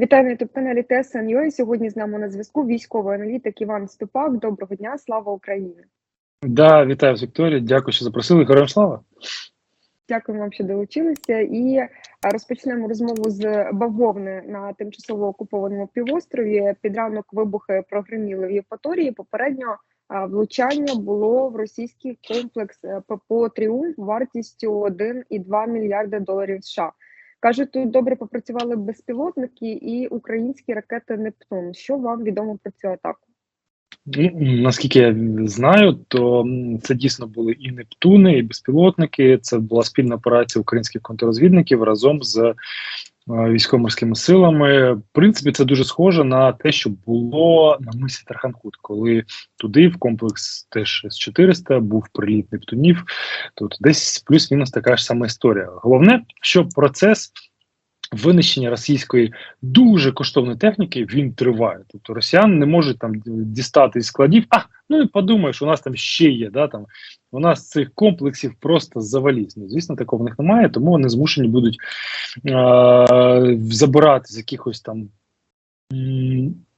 Вітаю на youtube каналі ТСН.UA. Сьогодні з нами на зв'язку військовий аналітик Іван Ступак. Доброго дня, слава Україні! Да, вітаю з Вікторією. Дякую, що запросили. Героям слава. Дякуємо вам, що долучилися. І розпочнемо розмову з бавовни на тимчасово окупованому півострові. Під ранок вибухи прогреміли в Євпаторії. Попередньо влучання було в російський комплекс е, ППО Тріумф вартістю 1,2 мільярди доларів США. Кажуть, тут добре попрацювали безпілотники і українські ракети Нептун. Що вам відомо про цю атаку? Ну, наскільки я знаю, то це дійсно були і Нептуни, і безпілотники. Це була спільна операція українських контррозвідників разом з військово-морськими силами. В принципі, це дуже схоже на те, що було на мисі Тарханкут, коли туди, в комплекс теж з 400 був приліт Нептунів. Тут десь плюс-мінус така ж сама історія. Головне, що процес. Винищення російської дуже коштовної техніки він триває. Тобто росіян не можуть там дістати із складів. А ну і подумаєш, у нас там ще є. Да, там у нас цих комплексів просто заваліз. Ну, звісно, такого в них немає, тому вони змушені будуть е- забирати з якихось там.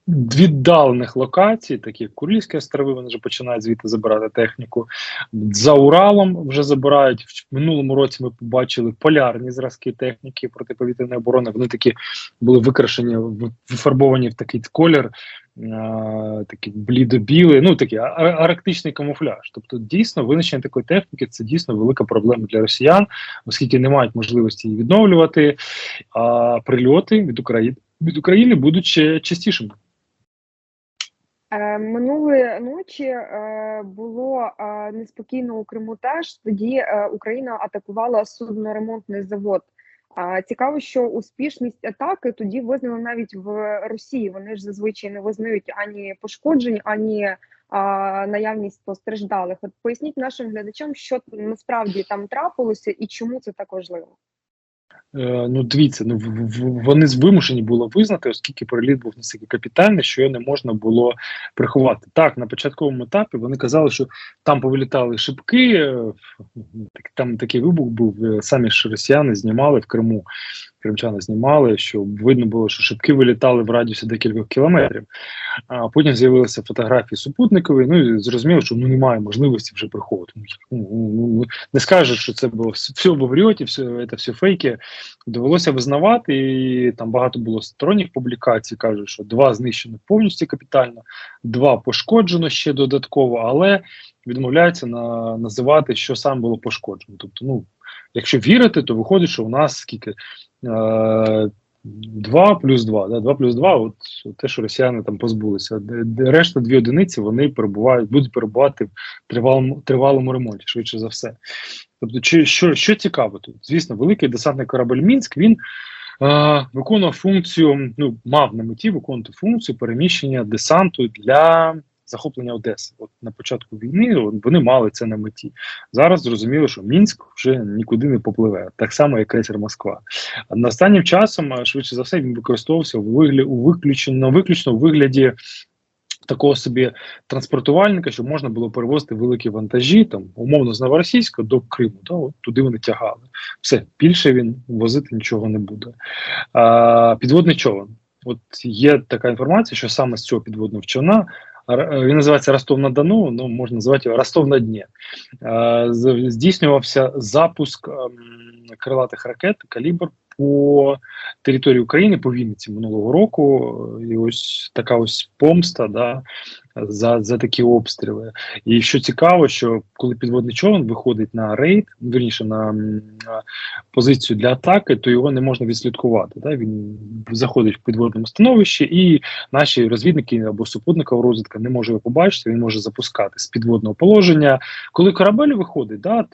Віддалених локацій, такі як острови, вони вже починають звідти забирати техніку. За Уралом вже забирають. В минулому році ми побачили полярні зразки техніки протиповітряної оборони. Вони такі були викрашені, вифарбовані в такий колір, а, такий блідо-білий, ну такий арктичний камуфляж. Тобто, дійсно, винищення такої техніки це дійсно велика проблема для росіян, оскільки не мають можливості її відновлювати. А прильоти від України від України будуть ще частішими. Е, Минулої ночі е, було е, неспокійно у Криму. Теж тоді Україна атакувала судноремонтний завод. Цікаво, що успішність атаки тоді визнали навіть в Росії. Вони ж зазвичай не визнають ані пошкоджень, ані наявність постраждалих. От поясніть нашим глядачам, що насправді там трапилося і чому це так важливо. Е, ну, дивіться, ну вони вимушені були визнати, оскільки переліт був настільки капітальний, що його не можна було приховати. Так, на початковому етапі вони казали, що там повилітали шибки, е, там такий вибух був. е, Самі ж росіяни знімали в Криму. Кримчани знімали, що видно було, що шибки вилітали в радіусі декількох кілометрів. А потім з'явилися фотографії супутникові. Ну і зрозуміло, що ну немає можливості вже приховувати. Ну, ну, ну, ну, не скажеш, що це було все в вріоті, все це все фейки. Довелося визнавати, і там багато було сторонніх публікацій. кажуть, що два знищено повністю капітально, два пошкоджено ще додатково, але відмовляються на називати, що саме було пошкоджено. Тобто, ну якщо вірити, то виходить, що у нас скільки. Е, 2 плюс 2, да, 2 плюс 2, от те, що росіяни там позбулися. Решта дві одиниці вони перебувають, будуть перебувати в тривалому, тривалому ремонті, швидше за все. Тобто, чи, що, що цікаво тут? Звісно, великий десантний корабель Мінськ він е, виконував функцію, ну, мав на меті виконувати функцію переміщення десанту для захоплення Одеси. От на початку війни вони мали це на меті. Зараз зрозуміло, що Мінськ вже нікуди не попливе, так само, як крейсер Москва. На останнім часом, швидше за все, він використовувався у вигляді у виключно, виключно у вигляді такого собі транспортувальника, щоб можна було перевозити великі вантажі, там умовно з Новоросійська до Криму. Да, от туди вони тягали. Все більше він возити нічого не буде. А, підводний човен. От є така інформація, що саме з цього підводного човна. Р- Він називається Ростов на Дону, ну можна назвати його Ростов на Дні. Е, Здійснювався запуск ем, крилатих ракет калібр по території України по Вінниці минулого року. І ось така ось помста да, за, за такі обстріли. І що цікаво, що коли підводний човен виходить на рейд, вірніше на, на позицію для атаки, то його не можна відслідкувати. Да? Він заходить в підводному становищі, і наші розвідники або супутникова розвідка не може його побачити. Він може запускати з підводного положення. Коли корабель виходить, да,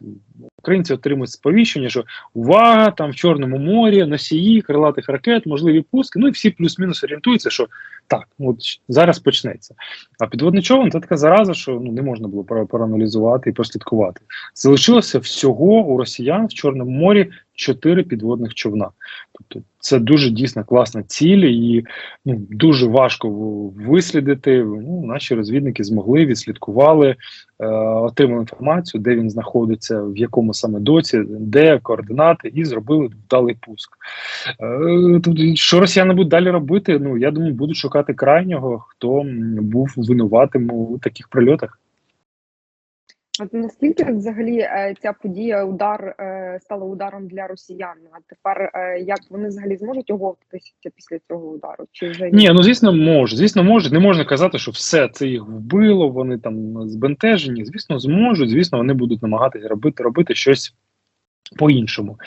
українці отримують сповіщення, що увага, там в Чорному морі, носії, крилатих ракет, можливі пуски. Ну і всі плюс-мінус орієнтуються, що так, от зараз почнеться. А підводний човен це така зараза, що ну не можна було про- проаналізувати і прослідкувати. Залишилося всього у росіян в Чорному морі чотири підводних човна. Тобто це дуже дійсно класна ціль, і ну, дуже важко вислідити. Ну, наші розвідники змогли, відслідкували, е, отримали інформацію, де він знаходиться, в якому саме доці, де координати, і зробили вдалий пуск. Е, тобто, що росіяни будуть далі робити? Ну я думаю, будуть шукати крайнього, хто був винуватим у таких прильотах. От наскільки взагалі е, ця подія удар е, стала ударом для росіян? А тепер е, як вони взагалі зможуть оговтатися після цього удару? Чи вже Ні, ну звісно, може. Звісно, можуть. Не можна казати, що все це їх вбило, вони там збентежені. Звісно, зможуть. Звісно, вони будуть намагатися робити, робити щось. По-іншому.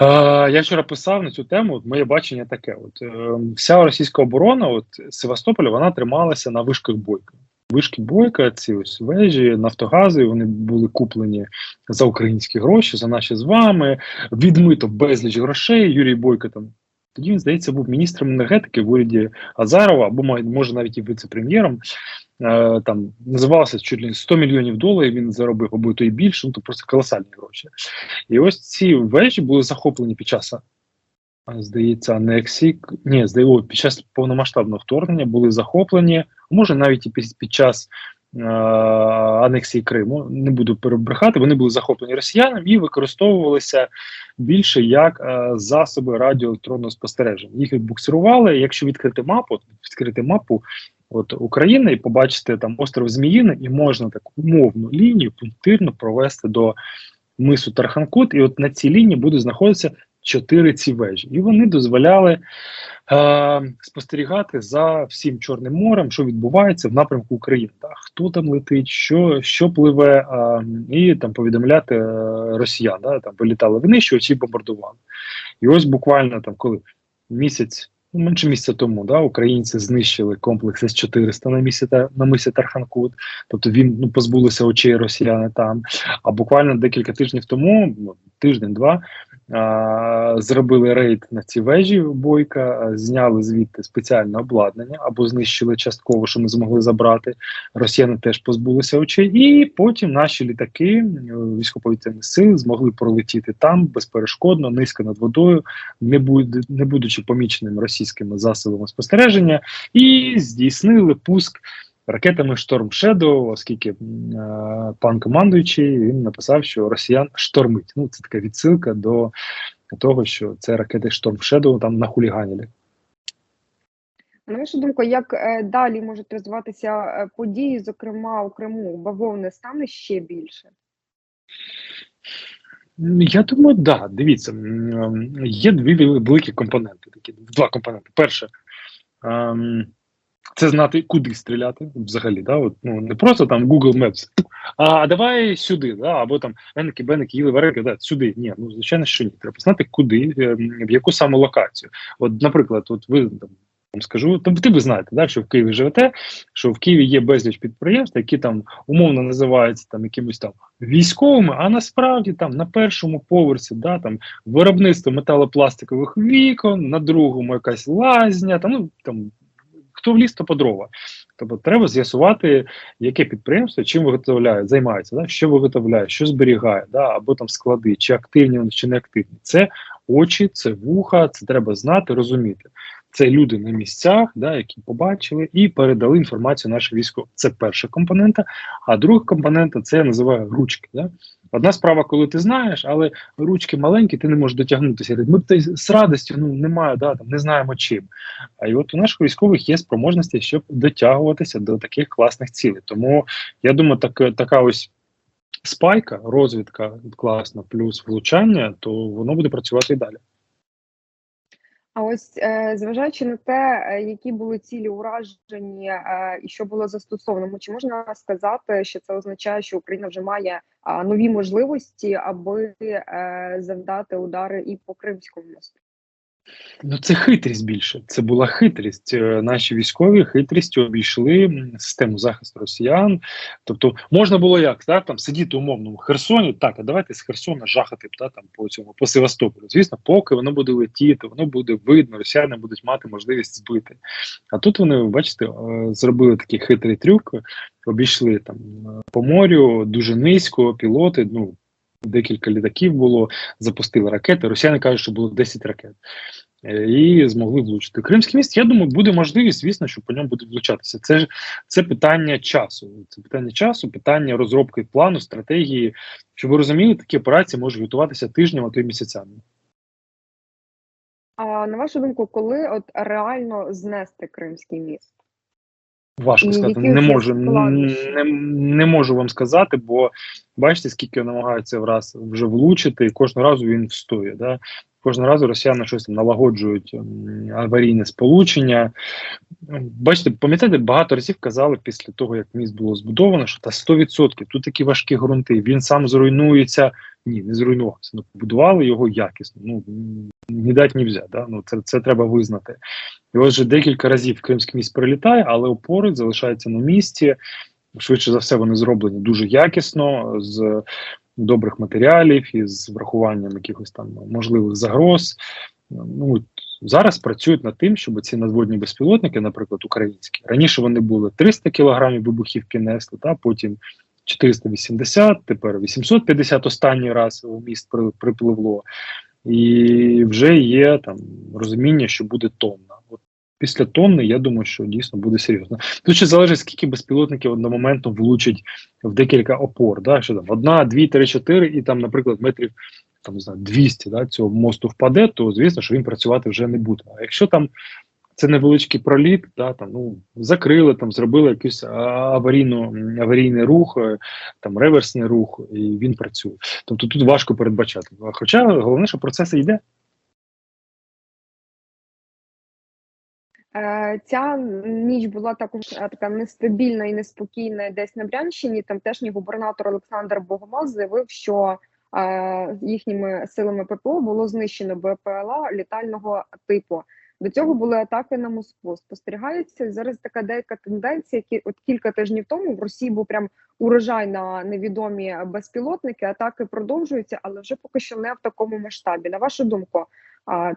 Е, я вчора писав на цю тему. От моє бачення таке: от е, вся російська оборона, от Севастополя, вона трималася на вишках бойка. Вишки бойка, ці ось вежі, нафтогази, вони були куплені за українські гроші, за наші з вами. Відмито безліч грошей. Юрій Бойко там тоді він, здається, був міністром енергетики в уряді Азарова, або може навіть і віце-прем'єром. Е, там називалося чуть ли 100 мільйонів доларів. Він заробив, або то і більше, ну то просто колосальні гроші. І ось ці вежі були захоплені під час, здається, анексії. Ні, здається, під час повномасштабного вторгнення були захоплені, може навіть і під, під час е, анексії Криму. Не буду перебрехати. Вони були захоплені росіянами і використовувалися більше як е, засоби радіоелектронного спостереження. Їх відбуксирували. Якщо відкрити мапу, відкрити мапу от України і побачити там остров Зміїни, і можна таку умовну лінію пунктирно провести до мису Тарханкут, і от на цій лінії будуть знаходитися чотири ці вежі, і вони дозволяли е, спостерігати за всім Чорним морем, що відбувається в напрямку України. Так? Хто там летить, що, що пливе, е, і там повідомляти е, росіян. Да? Там вилітали винищувачі і бомбардували. І ось буквально там, коли місяць. ну, Менше місяця тому да, українці знищили комплекс С-400 на місці на мисі Тарханкут, тобто він ну позбулися очей росіяни там. А буквально декілька тижнів тому, ну, тиждень-два, зробили рейд на ці вежі бойка, зняли звідти спеціальне обладнання або знищили частково, що не змогли забрати. Росіяни теж позбулися очей, і потім наші літаки військово-повітряні сили змогли пролетіти там безперешкодно, низько над водою, не буде не будучи поміченим російськими засобами спостереження, і здійснили пуск ракетами Storm Shadow, оскільки е, пан командуючий він написав, що росіян штормить. Ну це така відсилка до того, що це ракети Storm Shadow там нахуліганили. На вашу думку, як е, далі можуть розвиватися е, події, зокрема у Криму, бавовни стане ще більше? Я думаю, да, дивіться, є дві великі компоненти. Такі два компоненти. Перше, ем, це знати, куди стріляти взагалі. Да? От, ну, не просто там Google Maps, а давай сюди, да? або там еники, беники, їли вареники, да, сюди. Ні, ну звичайно, що ні. Треба знати, куди, ем, в яку саме локацію. От, наприклад, от ви там. Вам скажу, то ти ви знаєте, да, що в Києві живете, що в Києві є безліч підприємств, які там умовно називаються там якимось там військовими, а насправді там на першому поверсі, да, там виробництво металопластикових вікон, на другому якась лазня, там, ну, там хто в ліс, то по дрова. Тобто треба з'ясувати, яке підприємство чим виготовляє, займається, да, що виготовляє, що зберігає, да, або там склади, чи активні вони, чи не активні. Це очі, це вуха, це треба знати, розуміти. Це люди на місцях, да, які побачили і передали інформацію нашим військовим. Це перша компонента. А друга компонента це я називаю ручки. Да? Одна справа, коли ти знаєш, але ручки маленькі, ти не можеш дотягнутися. Ми з радістю ну немає, да, там не знаємо чим. А і от у наших військових є спроможності, щоб дотягуватися до таких класних цілей. Тому я думаю, так, така ось спайка, розвідка класна, плюс влучання, то воно буде працювати і далі. А ось е, зважаючи на те, е, які були цілі уражені е, і що було застосовано, чи можна сказати, що це означає, що Україна вже має нові можливості, аби завдати удари і по Кримському мосту? Ну, це хитрість більше. Це була хитрість. Е, Наші військові хитрістю обійшли систему захисту росіян. Тобто можна було як так, там сидіти умовно в Херсоні. Так, а давайте з Херсона жахати та, там по цьому по Севастополю. Звісно, поки воно буде летіти, воно буде видно, росіяни будуть мати можливість збити. А тут вони, бачите, е, зробили такий хитрий трюк, обійшли там е, по морю дуже низько, пілоти. Ну декілька літаків було, запустили ракети. Росіяни кажуть, що було 10 ракет. Е, І змогли влучити. Кримський міст, я думаю, буде можливість, звісно, що по ньому будуть влучатися. Це це питання часу. Це питання часу, питання розробки плану, стратегії. Щоб ви розуміли, такі операції можуть готуватися тижнями, а то й місяцями. А на вашу думку, коли от реально знести Кримський міст? Важко сказати, не можу, не, не можу вам сказати, бо бачите, скільки намагаються враз вже влучити, і кожного разу він встоює. Да? Кожного разу росіяни щось там налагоджують аварійне сполучення. Бачите, пам'ятаєте, багато разів казали після того, як міст було збудовано, що та 100%, тут такі важкі ґрунти, він сам зруйнується. Ні, не зруйнувався. Ну, побудували його якісно. Ну ні дать, ні взяти. Да? Ну, це, це треба визнати. І ось вже декілька разів Кримський міст прилітає, але опори залишаються на місці. Швидше за все, вони зроблені дуже якісно, з добрих матеріалів і з врахуванням якихось там можливих загроз. Ну зараз працюють над тим, щоб ці надводні безпілотники, наприклад, українські, раніше вони були 300 кілограмів вибухівки несли, та потім 480, тепер 850 останній раз у міст припливло, і вже є там розуміння, що буде тонна. От після тонни, я думаю, що дійсно буде серйозно. Тут ще залежить, скільки безпілотників одномоментно влучить в декілька опор. Да? Що там одна, дві, три, чотири, і там, наприклад, метрів там не знаю, 200 да, цього мосту впаде, то звісно, що він працювати вже не буде. А якщо там це невеличкий проліт, да, там, ну, закрили, там, зробили якийсь аварійну, аварійний рух, е, там, реверсний рух, і він працює. Тобто тут важко передбачати. Хоча головне, що процес йде. Е, Ця ніч була також е, така нестабільна і неспокійна десь на Брянщині. Тамтешній губернатор Олександр Богомаз заявив, що е, їхніми силами ППО було знищено БПЛА літального типу. До цього були атаки на Москву. Спостерігається зараз така деяка тенденція. Які от кілька тижнів тому в Росії був прям урожай на невідомі безпілотники. Атаки продовжуються, але вже поки що не в такому масштабі. На вашу думку,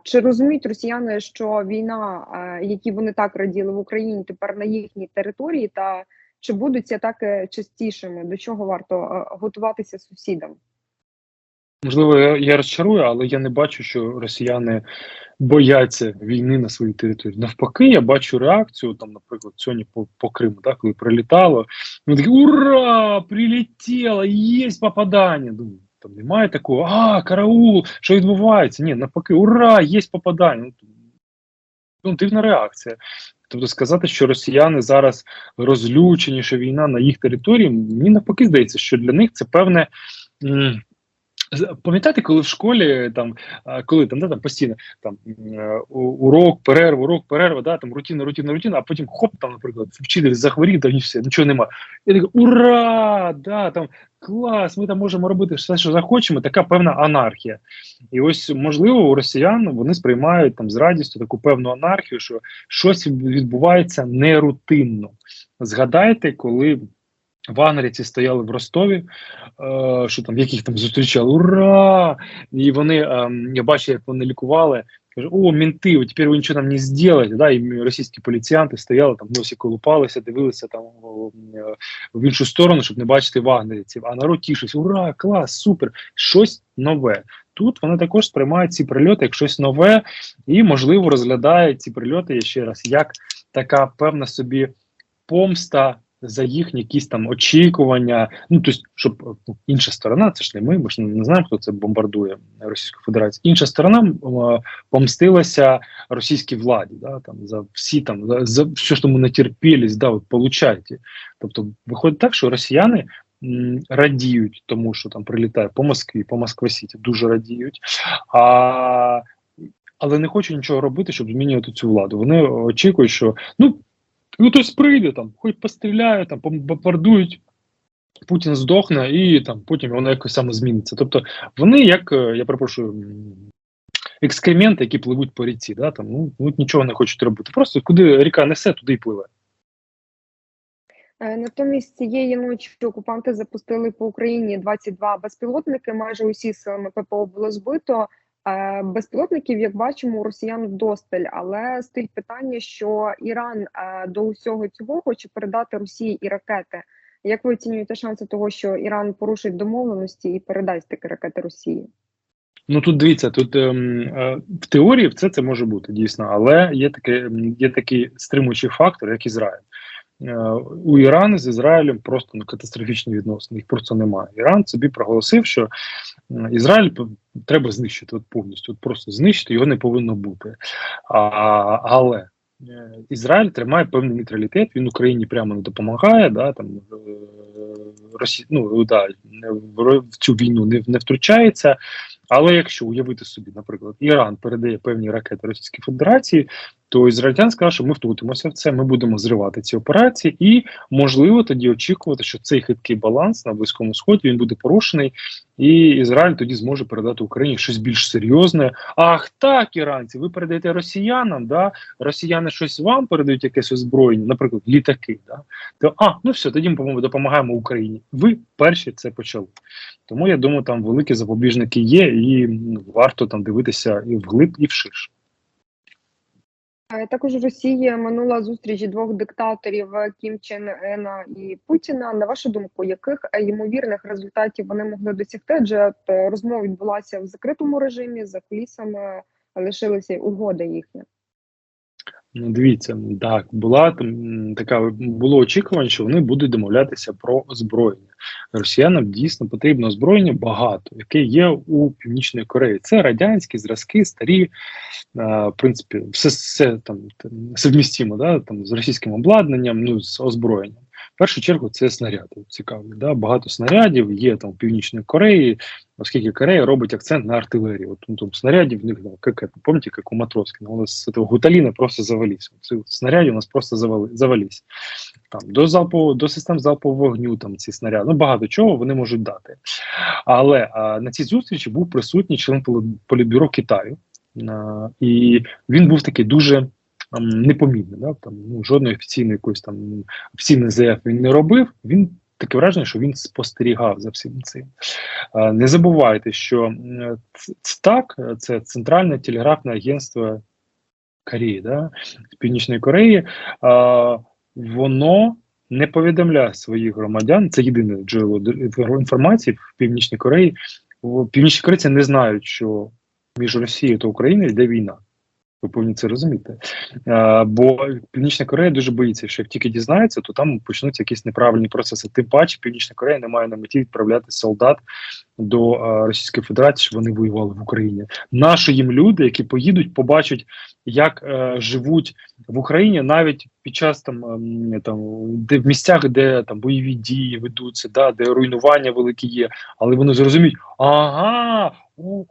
чи розуміють росіяни, що війна, які вони так раділи в Україні, тепер на їхній території, та чи будуть ці атаки частішими? До чого варто готуватися сусідам? Можливо, я, розчарую, але я не бачу, що росіяни бояться війни на своїй території. Навпаки, я бачу реакцію, там, наприклад, сьогодні по, по Криму, так, коли прилітало, вони такі ура! Прилетіло, є попадання. Думаю, там немає такого, а, караул, що відбувається? Ні, навпаки, ура, є попадання. Ну, ну, дивна реакція. Тобто сказати, що росіяни зараз розлючені, що війна на їх території, мені навпаки здається, що для них це певне. Пам'ятаєте, коли в школі там, коли там, да, там постійно там е, урок, перерва, урок, перерва, да, там рутина, рутина, рутина, а потім хоп, там, наприклад, вчитель захворів, та і все, нічого нема. І такий, ура! Да, там клас, ми там можемо робити все, що захочемо, така певна анархія. І ось можливо у росіян вони сприймають там з радістю таку певну анархію, що щось відбувається нерутинно. Згадайте, коли вагнерівці стояли в Ростові, е, що там яких там зустрічали, ура! І вони, е, я бачу, як вони лікували. Каже, о, мінти, тепер ви нічого нам не зробите. Да? І російські поліціянти стояли там, носі колупалися, дивилися там е, в іншу сторону, щоб не бачити вагнерівців. А народ тішився, ура, клас, супер, щось нове. Тут вони також сприймають ці прильоти як щось нове, і, можливо, розглядають ці прильоти ще раз як така певна собі помста за їхні якісь там очікування. Ну тобто, щоб ну, інша сторона, це ж не ми, ми ж не знаємо, хто це бомбардує Російську Федерацію. Інша сторона е, помстилася російській владі, да, там за всі там за, за все, що ми натерпілись, да, от получайте. Тобто, виходить так, що росіяни. Радіють тому, що там прилітає по Москві, по Москва-Сіті, дуже радіють, а, але не хочуть нічого робити, щоб змінювати цю владу. Вони очікують, що ну Ну, хтось прийде там, хоч постріляє, там бомбардують, Путін здохне, і там потім воно якось саме зміниться. Тобто вони, як е, я перепрошую, екскременти, які пливуть по ріці, да, там, ну, ну, нічого не хочуть робити. Просто куди ріка несе, туди й пливе. Е, Натомість цієї ночі окупанти запустили по Україні 22 безпілотники. Майже усі силами ППО було збито. Е, Безпілотників, як бачимо, у росіян вдосталь, але стоїть питання, що Іран е, до усього цього хоче передати Росії і ракети. Як ви оцінюєте шанси того, що Іран порушить домовленості і передасть такі ракети Росії? Ну тут дивіться, тут ем, е, в теорії все це може бути дійсно, але є таке, є такий стримуючий фактор, як Ізраїль. Е, у Ірану з Ізраїлем просто ну, катастрофічні відносини, їх просто немає. Іран собі проголосив, що Ізраїль треба знищити от повністю, от просто знищити його не повинно бути. А, але е, Ізраїль тримає певний нейтралітет, він Україні прямо не допомагає, да, там, е, Росі... ну, да, в цю війну не, не втручається. Але якщо уявити собі, наприклад, Іран передає певні ракети Російській Федерації, то ізраїльтян скаже, що ми втрутимося в це, ми будемо зривати ці операції, і можливо тоді очікувати, що цей хиткий баланс на близькому сході він буде порушений, і Ізраїль тоді зможе передати Україні щось більш серйозне. Ах, так, іранці, ви передаєте росіянам, да? росіяни щось вам передають якесь озброєння, наприклад, літаки. Да? То а, ну все, тоді ми по-моєму, допомагаємо Україні. Ви перші це почали. Тому я думаю, там великі запобіжники є, і ну, варто там дивитися і вглиб, і вширш. Е, Також Росія минула зустріч двох диктаторів е, Кім Чен Ена і Путіна. На вашу думку, яких е, ймовірних результатів вони могли досягти? Адже розмова відбулася в закритому режимі, за кулісами лишилися угоди їхні. Ну, дивіться, так була там така було очікування, що вони будуть домовлятися про озброєння. Росіянам дійсно потрібно озброєння багато, яке є у Північної Кореї. Це радянські зразки, старі, е, в принципі, все, все там, совмістимо, да, там з російським обладнанням, ну з озброєнням. В першу чергу це снаряди. Цікаві, да? багато снарядів є там в Північній Кореї, оскільки Корея робить акцент на артилерію. От ну, там снарядів в них ну, як, помните, як у Матроскіна, у нас з цього гуталіна просто завались. Цих снарядів у нас просто завали, завались. Там, до, залпу, до систем залпового вогню там ці снаряди, ну багато чого вони можуть дати. Але а, на цій зустрічі був присутній член полі- політбюро Китаю, а, і він був такий дуже м, непомітний. Да? Там, ну, жодної офіційної якоїсь там офіційної заяви він не робив. Він таке враження, що він спостерігав за всім цим. Не забувайте, що ЦТАК – це Центральне телеграфне агентство Кореї, да? Північної Кореї. Воно не повідомляє своїх громадян. Це єдине джерело інформації в Північній Кореї. В Північній Корейці не знають, що між Росією та Україною йде війна. Ви повинні це розуміти. Е, бо Північна Корея дуже боїться, що як тільки дізнається, то там почнуться якісь неправильні процеси. Тим паче, Північна Корея не має на меті відправляти солдат до е, Російської Федерації, щоб вони воювали в Україні. Наші їм люди, які поїдуть, побачать, як е, живуть в Україні, навіть під час там, ем, там де в місцях, де там бойові дії ведуться, да, де руйнування великі є, але вони зрозуміють, ага. Ого,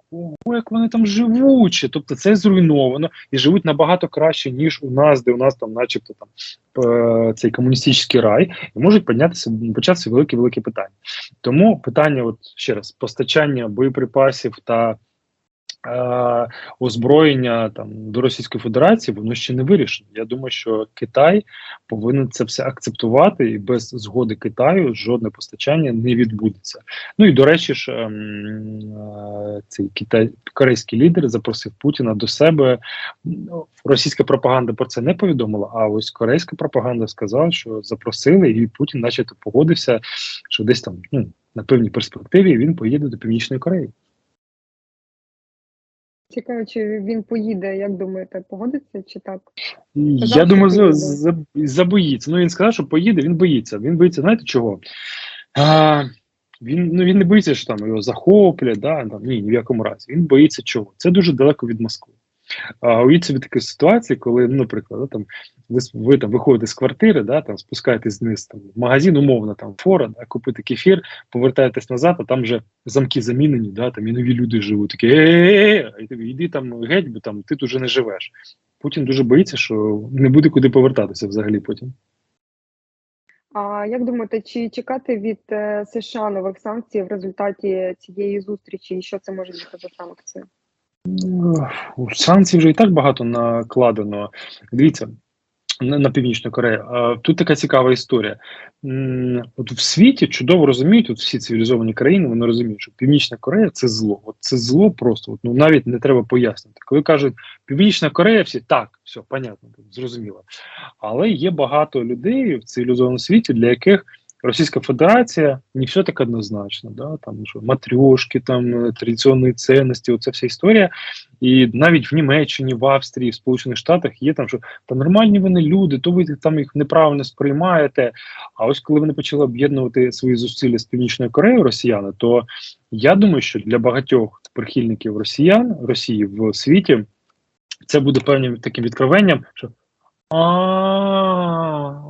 як вони там живучі, тобто це зруйновано і живуть набагато краще, ніж у нас, де у нас там, начебто, там е, цей комуністичний рай, і можуть піднятися початися великі великі питання. Тому питання, от ще раз, постачання боєприпасів та озброєння там до Російської Федерації, воно ще не вирішено. Я думаю, що Китай повинен це все акцептувати, і без згоди Китаю жодне постачання не відбудеться. Ну і до речі, ж ем, е, цей китай корейський лідер запросив Путіна до себе. Ну, Російська пропаганда про це не повідомила. А ось корейська пропаганда сказала, що запросили, і Путін, начебто, погодився, що десь там ну на певній перспективі він поїде до Північної Кореї. Цікаво, чи він поїде, як думаєте, погодиться чи так? Я думаю, забоїться. Ну він сказав, що поїде, він боїться. Він боїться, знаєте чого? А, він, ну, він не боїться, що там його захоплять, да, там, ні, ні в якому разі. Він боїться чого? Це дуже далеко від Москви. А уявіть собі таку ситуацію, коли, ну, наприклад, да, там, ви, ви там виходите з квартири, да, там, спускаєтесь вниз там, в магазин, умовно, там, фора, да, купити кефір, повертаєтесь назад, а там вже замки замінені, да, там і нові люди живуть. Такі, е-е-е, і йди там геть, бо там ти тут вже не живеш. Путін дуже боїться, що не буде куди повертатися взагалі потім. А як думаєте, чи чекати від е, США нових санкцій в результаті цієї зустрічі, і що це може бути за санкції? Санкцій вже і так багато накладено. Дивіться. На північну Корею. Тут така цікава історія. От в світі чудово розуміють, от всі цивілізовані країни, вони розуміють, що Північна Корея це зло. От це зло просто, от, ну навіть не треба пояснити. Коли кажуть Північна Корея, всі так, все, понятно, зрозуміло. Але є багато людей в цивілізованому світі, для яких Російська Федерація не все так однозначно, да, там що матрьошки, там е, традиційні цінності, оця вся історія. І навіть в Німеччині, в Австрії, в Сполучених Штатах є там, що та нормальні вони люди, то ви там їх неправильно сприймаєте. А ось коли вони почали об'єднувати свої зусилля з Північною Кореєю, росіяни, то я думаю, що для багатьох прихильників росіян Росії в світі це буде певним таким відкровенням, що а,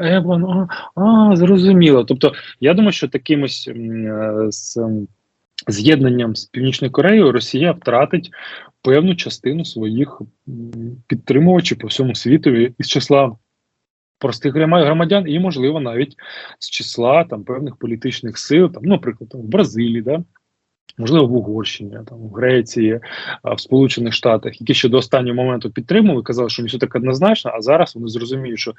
Еблан, а, а, зрозуміло. Тобто, я думаю, що таким ось е, з з'єднанням з Північною Кореєю Росія втратить певну частину своїх підтримувачів по всьому світу із числа простих громадян, і, можливо, навіть з числа там певних політичних сил, там, ну, наприклад, там, в Бразилії, да? Можливо, в Угорщині, там, в Греції, в Сполучених Штатах, які ще до останнього моменту підтримували, казали, що не все так однозначно, а зараз вони зрозуміють, що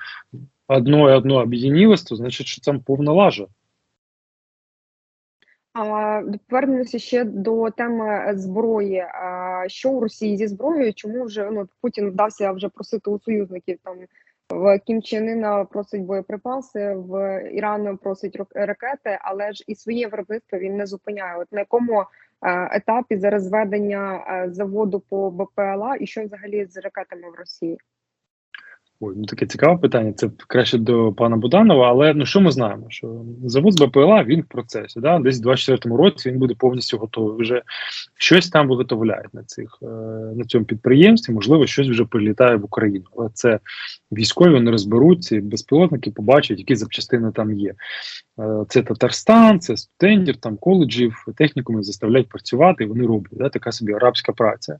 одно і одно об'єднілось, то значить, що це повна лажа. А повернемося ще до теми зброї. А що у Росії зі зброєю? Чому вже ну Путін вдався вже просити у союзників там в Кім Чен Ына просить боєприпаси, в Ірану просить рак- ракети, але ж і своє виробництво він не зупиняє. От на якому е, етапі зараз зведення е, заводу по БПЛА і що взагалі з ракетами в Росії? Ой, ну таке цікаве питання. Це краще до пана Буданова. Але ну що ми знаємо? Що завод з БПЛА він в процесі. Да? Десь в 24-му році він буде повністю готовий. Вже щось там виготовляють на цих е, на цьому підприємстві. Можливо, щось вже прилітає в Україну. Але це військові вони розберуться, і безпілотники побачать, які запчастини там є. Е, це Татарстан, це студентів, там коледжів, технікумів заставляють працювати, і вони роблять. Да? Така собі арабська праця.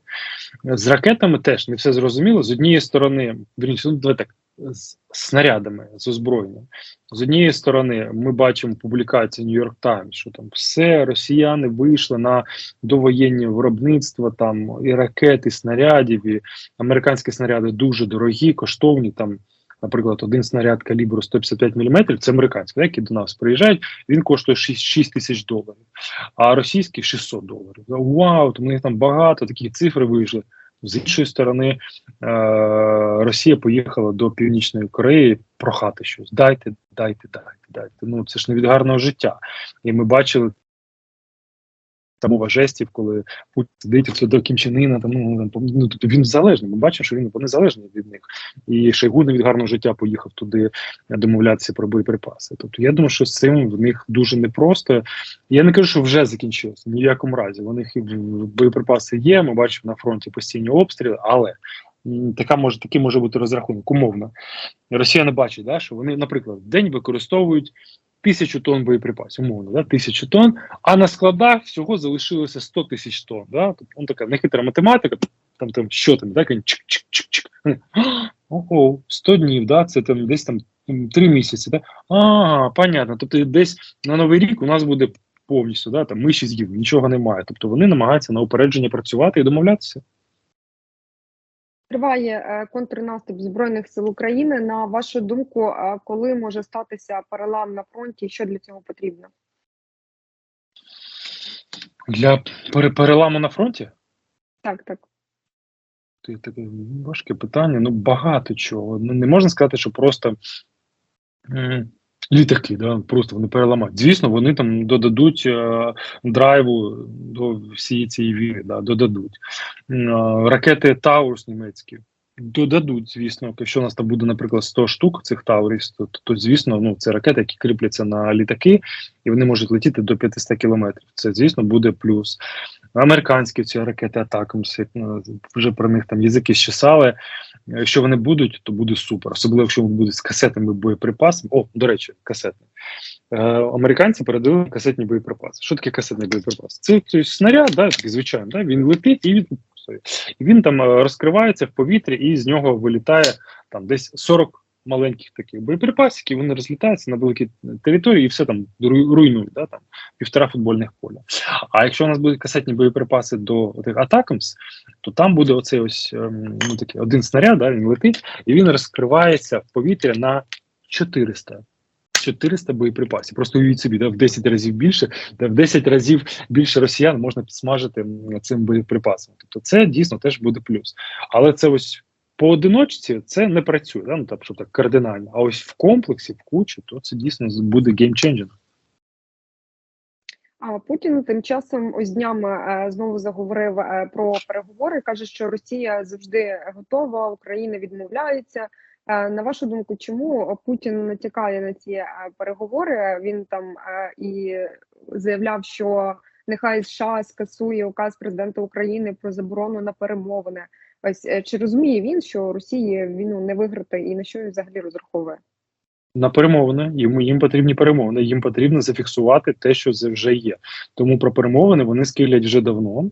З ракетами теж не все зрозуміло. З однієї сторони, вірніше, ну, так, з снарядами, з озброєнням. З однієї сторони, ми бачимо публікації York Times, що там все, росіяни вийшли на довоєнні виробництва, там і ракет, і снарядів, і американські снаряди дуже дорогі, коштовні. Там, наприклад, один снаряд калібру 155 мм, це американський, який до нас приїжджають, він коштує 6, 6 тисяч доларів, а російський 600 доларів. Вау, то в них там багато, такі цифри вийшли. З іншої сторони, е, Росія поїхала до Північної Кореї прохати щось. Дайте, дайте, дайте, дайте. Ну це ж не від гарного життя. І ми бачили там мова жестів, коли Путін сидить до Кімчанина, там, ну, там, ну, тобто він залежний. Ми бачимо, що він незалежний від них. І Шойгу не від гарного життя поїхав туди домовлятися про боєприпаси. Тобто я думаю, що з цим в них дуже непросто. Я не кажу, що вже закінчилося. Ні в якому разі. У них боєприпаси є. Ми бачимо на фронті постійні обстріли, але така може такий може бути розрахунок умовно. Росіяни бачать, да, що вони, наприклад, в день використовують тисячу тонн боєприпасів, умовно, да, тисячу тонн, а на складах всього залишилося 100 тисяч тонн. Да? Тобто ну, така нехитра математика, там там що там, да, чик-чик-чик-чик. Ого, 100 днів, да, це там десь там м, три місяці. Да? Ага, понятно. Тобто десь на Новий рік у нас буде повністю, да, там миші з'їв, нічого немає. Тобто вони намагаються на упередження працювати і домовлятися. Триває е, контрнаступ збройних сил України. На вашу думку, е, коли може статися перелам на фронті? Що для цього потрібно? Для переламу на фронті? Так, так. Це таке важке питання. Ну багато чого. Ну не можна сказати, що просто літаки, да, просто вони переламають. Звісно, вони там додадуть е, драйву до всієї цієї війни, да, додадуть. Е, ракети Таурс німецькі. Додадуть, звісно, якщо у нас там буде, наприклад, 100 штук цих Таурів, то, то, звісно, ну це ракети, які кріпляться на літаки, і вони можуть летіти до 500 кілометрів. Це, звісно, буде плюс. Американські ці ракети Атакамс, ну, вже про них там язики щесали. Якщо вони будуть, то буде супер. Особливо, якщо вони будуть з касетними боєприпасами. О, до речі, касетні. Е, американці передали касетні боєприпаси. Що таке касетний боєприпас? Це, це снаряд, да, такий звичайно, да, він летить і він, sorry, і він там е, розкривається в повітрі, і з нього вилітає там десь 40 маленьких таких боєприпасів, вони розлітаються на великій території і все там ру- руйнують, да, там півтора футбольних поля. А якщо у нас будуть касетні боєприпаси до тих Атакамс, то там буде оцей ось ем, ну, такий один снаряд, да, він летить, і він розкривається в повітря на 400. 400 боєприпасів. Просто уявіть собі, да, в 10 разів більше, да, в 10 разів більше росіян можна підсмажити цим боєприпасом. Тобто це дійсно теж буде плюс. Але це ось поодиночці це не працює, да? ну, так, щоб так кардинально. А ось в комплексі, в кучі, то це дійсно буде геймченджинг. А Путін тим часом ось днями е, знову заговорив е, про переговори. каже, що Росія завжди готова, Україна відмовляється. Е, На вашу думку, чому Путін натякає на ці е, переговори? Він там е, і заявляв, що нехай США скасує указ президента України про заборону на перемовини. Ось чи розуміє він, що Росії війну не виграти, і на що він взагалі розраховує? На перемовини. Їм їм потрібні перемовини. Їм потрібно зафіксувати те, що вже є. Тому про перемовини вони скилять вже давно.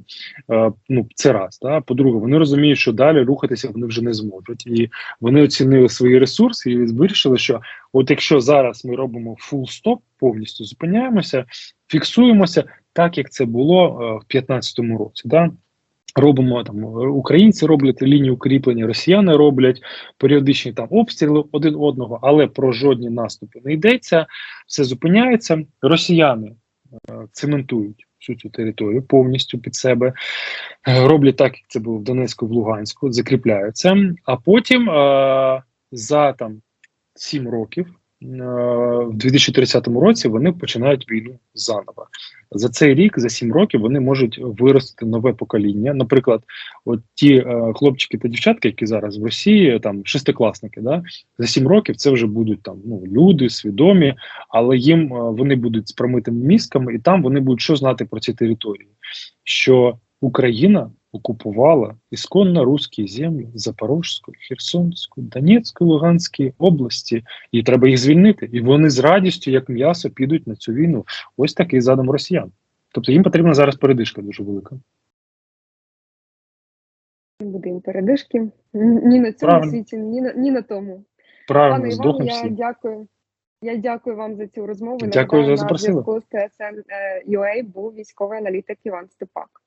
Е, ну це раз. Да? По-друге, вони розуміють, що далі рухатися вони вже не зможуть, і вони оцінили свої ресурси і вирішили, що от якщо зараз ми робимо фул стоп, повністю зупиняємося, фіксуємося так, як це було е, в 2015 році. Да? Робимо там українці роблять лінії укріплення, росіяни роблять періодичні там обстріли один одного, але про жодні наступи не йдеться. Все зупиняється. Росіяни е, цементують всю цю територію повністю під себе, е, роблять так, як це було в Донецьку, в Луганську, закріпляються. А потім е, за там 7 років. Е, В 2030 році вони починають війну заново. За цей рік, за 7 років, вони можуть виростити нове покоління. Наприклад, от ті е, хлопчики та дівчатки, які зараз в Росії, там шестикласники, да, за 7 років це вже будуть там ну люди свідомі, але їм е, вони будуть з промитими мізками, і там вони будуть що знати про ці території, що Україна окупувала ісконно русські землі Запорізьку, Херсонську, Донецьку, Луганській області, і треба їх звільнити. І вони з радістю, як м'ясо, підуть на цю війну. Ось такий задум росіян. Тобто їм потрібна зараз передишка дуже велика. Не буде їм передишки ні на цьому Правильно. світі, ні на ні на тому. Правильно, Пане здохнемо я всі. дякую. Я дякую вам за цю розмову. Дякую, Нагадаю, що на запросили. зв'язку з TSN UA був військовий аналітик Іван Степак.